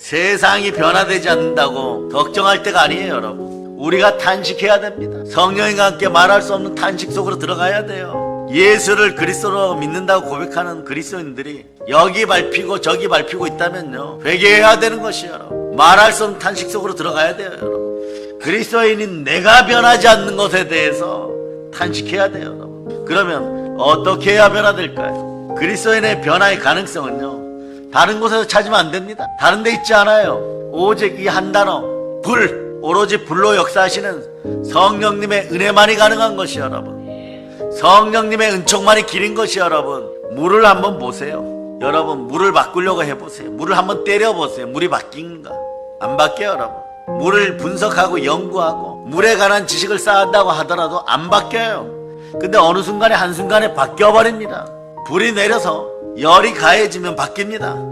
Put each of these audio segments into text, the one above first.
세상이 변화되지 않는다고 걱정할 때가 아니에요, 여러분. 우리가 탄식해야 됩니다. 성령과 함께 말할 수 없는 탄식 속으로 들어가야 돼요. 예수를 그리스도로 믿는다고 고백하는 그리스도인들이 여기 밟히고 저기 밟히고 있다면요. 회개해야 되는 것이에요, 여러분. 말할 수 없는 탄식 속으로 들어가야 돼요, 여러분. 그리스도인인 내가 변하지 않는 것에 대해서 탄식해야 돼요, 여러분. 그러면 어떻게 해야 변화될까요? 그리스도인의 변화의 가능성은요. 다른 곳에서 찾으면 안 됩니다. 다른 데 있지 않아요. 오직 이 한 단어, 불. 오로지 불로 역사하시는 성령님의 은혜만이 가능한 것이 여러분. 성령님의 은총만이 길인 것이 여러분. 물을 한번 보세요. 여러분, 물을 바꾸려고 해보세요. 물을 한번 때려보세요. 물이 바뀌는가? 안 바뀌어요, 여러분. 물을 분석하고 연구하고 물에 관한 지식을 쌓았다고 하더라도 안 바뀌어요. 근데 어느 순간에 한순간에 바뀌어버립니다. 불이 내려서 열이 가해지면 바뀝니다.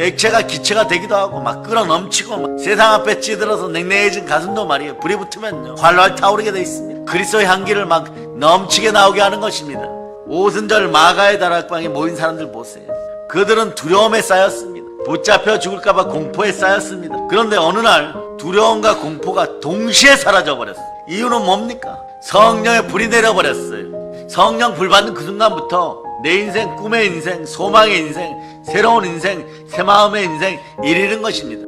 액체가 기체가 되기도 하고 막 끓어 넘치고 막 세상 앞에 찌들어서 냉랭해진 가슴도 말이에요. 불이 붙으면요. 활활 타오르게 돼 있습니다. 그리스도의 향기를 막 넘치게 나오게 하는 것입니다. 오순절 마가의 다락방에 모인 사람들 보세요. 그들은 두려움에 쌓였습니다. 붙잡혀 죽을까봐 공포에 쌓였습니다. 그런데 어느 날 두려움과 공포가 동시에 사라져 버렸어요. 이유는 뭡니까? 성령의 불이 내려버렸어요. 성령 불 받는 그 순간부터 내 인생, 꿈의 인생, 소망의 인생, 새로운 인생, 새 마음의 인생 이르는 것입니다.